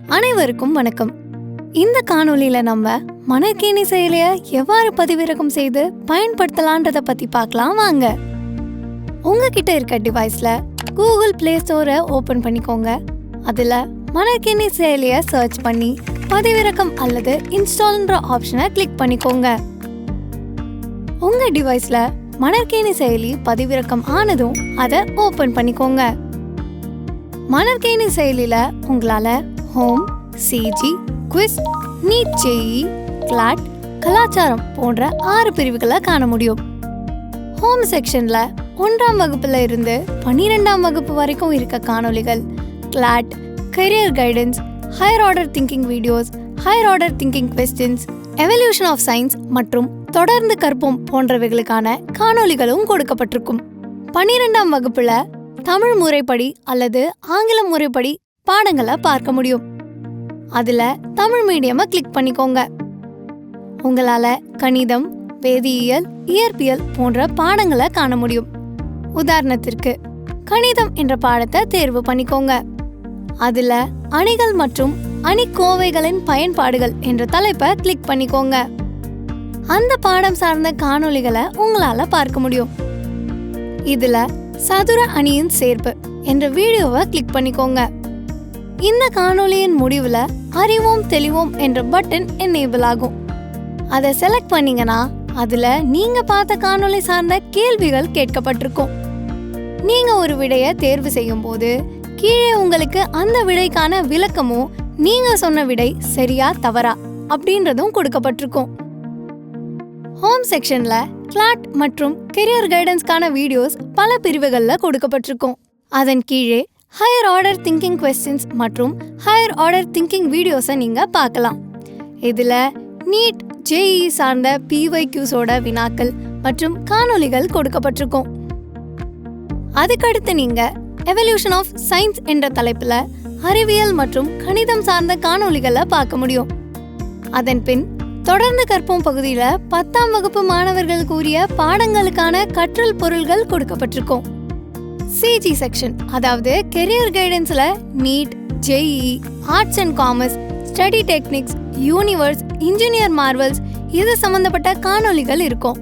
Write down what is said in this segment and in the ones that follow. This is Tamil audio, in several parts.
அனைவருக்கும் வணக்கம். இந்த காணொலியில நம்ம மணற்கேணி செயலியை எவ்வாறு பதிவிறக்கம் செய்து பயன்படுத்தலான்றத பத்தி பார்க்கலாம் வாங்க. உங்ககிட்ட இருக்க டிவைஸ்ல கூகுள் பிளே ஸ்டோரை ஓபன் பண்ணிக்கோங்க. அதுல மணற்கேணி செயலியை சர்ச் பண்ணி பதிவிறக்கம் அல்லது இன்ஸ்டால்ன்ற ஆப்ஷனை கிளிக் பண்ணிக்கோங்க. உங்க டிவைஸ்ல மணற்கேணி செயலி பதிவிறக்கம் ஆனதும் அதை ஓபன் பண்ணிக்கோங்க. மணற்கேணி செயலியில உங்களால home CG quiz NEET CLAT கலாச்சாரம் போன்ற ஆறு பிரிவுகளை காண முடியும். ஹோம் செக்ஷன்ல ஒன்றாம் வகுப்புல இருந்து பன்னிரெண்டாம் வகுப்பு வரைக்கும் இருக்க காணொளிகள் CLAT career guidance higher order thinking videos higher order thinking questions evolution of science மற்றும் தொடர்ந்து கற்போம் போன்றவைகளுக்கான காணொளிகளும் கொடுக்கப்பட்டிருக்கும். பன்னிரெண்டாம் வகுப்புல தமிழ் முறைப்படி அல்லது ஆங்கில முறைப்படி பாடங்களை பார்க்க முடியும். அதுல தமிழ் மீடியமை கிளிக் பண்ணிக்கோங்க. உங்களால கணிதம் வேதியியல் இயற்பியல் போன்ற பாடங்களை காண முடியும். உதாரணத்திற்கு கணிதம் என்ற பாடத்தை தேர்வு பண்ணிக்கோங்க. அதுல அணிகள் மற்றும் அணிக்கோவைகளின் பயன்பாடுகள் என்ற தலைப்பை கிளிக் பண்ணிக்கோங்க. அந்த பாடம் சார்ந்த காணொளிகளை உங்களால பார்க்க முடியும். இதுல சதுர அணியின் சேர்ப்பு என்ற வீடியோவை கிளிக் பண்ணிக்கோங்க. இந்த காணொளியின் முடிவில் அறிவோம் தெளிவோம் என்ற பட்டன் எனேபிள் ஆகும். அதை செலக்ட் பண்ணீங்கன்னா அதில் நீங்கள் பார்த்த காணொளி சார்ந்த கேள்விகள் கேட்கப்பட்டிருக்கும். நீங்கள் ஒரு விடையை தேர்வு செய்யும் போது கீழே உங்களுக்கு அந்த விடைக்கான விளக்கமும் நீங்கள் சொன்ன விடை சரியா தவறா அப்படின்றதும் கொடுக்கப்பட்டிருக்கும். ஹோம் செக்ஷனில் கிளாட் மற்றும் கெரியர் கைடன்ஸ்க்கான வீடியோஸ் பல பிரிவுகளில் கொடுக்கப்பட்டிருக்கும். அதன் கீழே ஹையர் ஆர்டர் திங்கிங் கொஸ்டின்ஸ் மற்றும் ஹையர் ஆர்டர் திங்கிங் வீடியோஸை நீங்கள் பார்க்கலாம். இதில் நீட் ஜேஇ சார்ந்த பிஒய்க்யூஸோட வினாக்கள் மற்றும் காணொளிகள் கொடுக்கப்பட்டிருக்கும். அதுக்கடுத்து நீங்கள் எவல்யூஷன் ஆஃப் சயின்ஸ் என்ற தலைப்பில் அறிவியல் மற்றும் கணிதம் சார்ந்த காணொளிகளை பார்க்க முடியும். அதன் பின் தொடர்ந்து கற்போம் பகுதியில் பத்தாம் வகுப்பு மாணவர்களுக்கு உரிய பாடங்களுக்கான கற்றல் பொருள்கள் கொடுக்கப்பட்டிருக்கும். சிஜி செக்ஷன் அதாவது career கைடன்ஸில் NEET JEE arts and commerce study techniques universe engineer marvels இது சம்மந்தப்பட்ட காணொளிகள் இருக்கும்.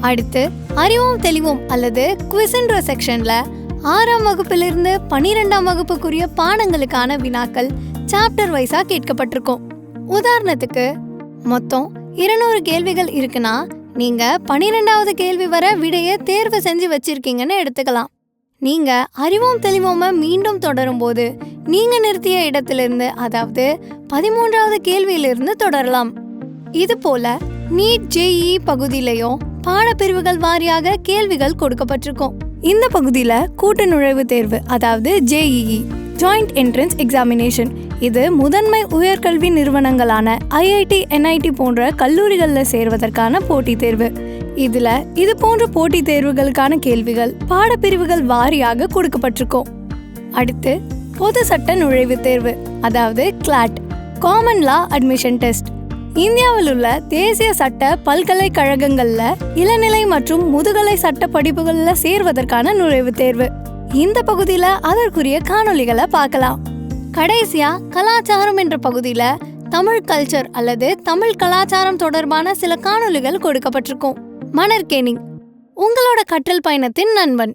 அடுத்து அறிவும் தெளிவும் அல்லது குவிசன்ற செக்ஷனில் ஆறாம் வகுப்பிலிருந்து பன்னிரெண்டாம் வகுப்புக்குரிய பாடங்களுக்கான வினாக்கள் சாப்டர் வைஸாக கேட்கப்பட்டிருக்கும். உதாரணத்துக்கு மொத்தம் இருநூறு கேள்விகள் இருக்குன்னா நீங்கள் பன்னிரெண்டாவது கேள்வி வர விடையை தேர்வு செஞ்சு வச்சிருக்கீங்கன்னு எடுத்துக்கலாம். நீங்க அறிவோம் தெளிவோம மீண்டும் தொடரும் போது நீங்க நிறுத்திய இடத்திலிருந்து அதாவது பதிமூன்றாவது கேள்வியிலிருந்து தொடரலாம். இது போல நீட் ஜேஇ பகுதியிலையும் பாடப்பிரிவுகள் வாரியாக கேள்விகள் கொடுக்கப்பட்டிருக்கும். இந்த பகுதியில கூட்டு நுழைவுத் தேர்வு அதாவது ஜேஇஇ ஜாயிண்ட் என்ட்ரன்ஸ் எக்ஸாமினேஷன் இது முதன்மை உயர்கல்வி நிறுவனங்களான ஐஐடி என்ஐடி போன்ற கல்லூரிகளில் சேர்வதற்கான போட்டித் தேர்வு. இதுல இது போன்ற போட்டி தேர்வுகளுக்கான கேள்விகள் பாடப்பிரிவுகள் வாரியாக கொடுக்கப்பட்டிருக்கும். அடுத்து பொது சட்ட நுழைவுத் தேர்வு அதாவது CLAT common law admission test இந்தியாவில் உள்ள தேசிய சட்ட பல்கலைக்கழகங்களில் இளநிலை மற்றும் முதுகலை சட்ட படிப்புகளில் சேர்வதற்கான நுழைவுத் தேர்வு. இந்த பகுதியில் அதற்குரிய காணொளிகளை பார்க்கலாம். கடைசியா கலாச்சாரம் என்ற பகுதியில் தமிழ் கல்ச்சர் அல்லது தமிழ் கலாச்சாரம் தொடர்பான சில காணொளிகள் கொடுக்கப்பட்டிருக்கும். மணற்கேணி உங்களோட கற்றல் பயணத்தின் நண்பன்.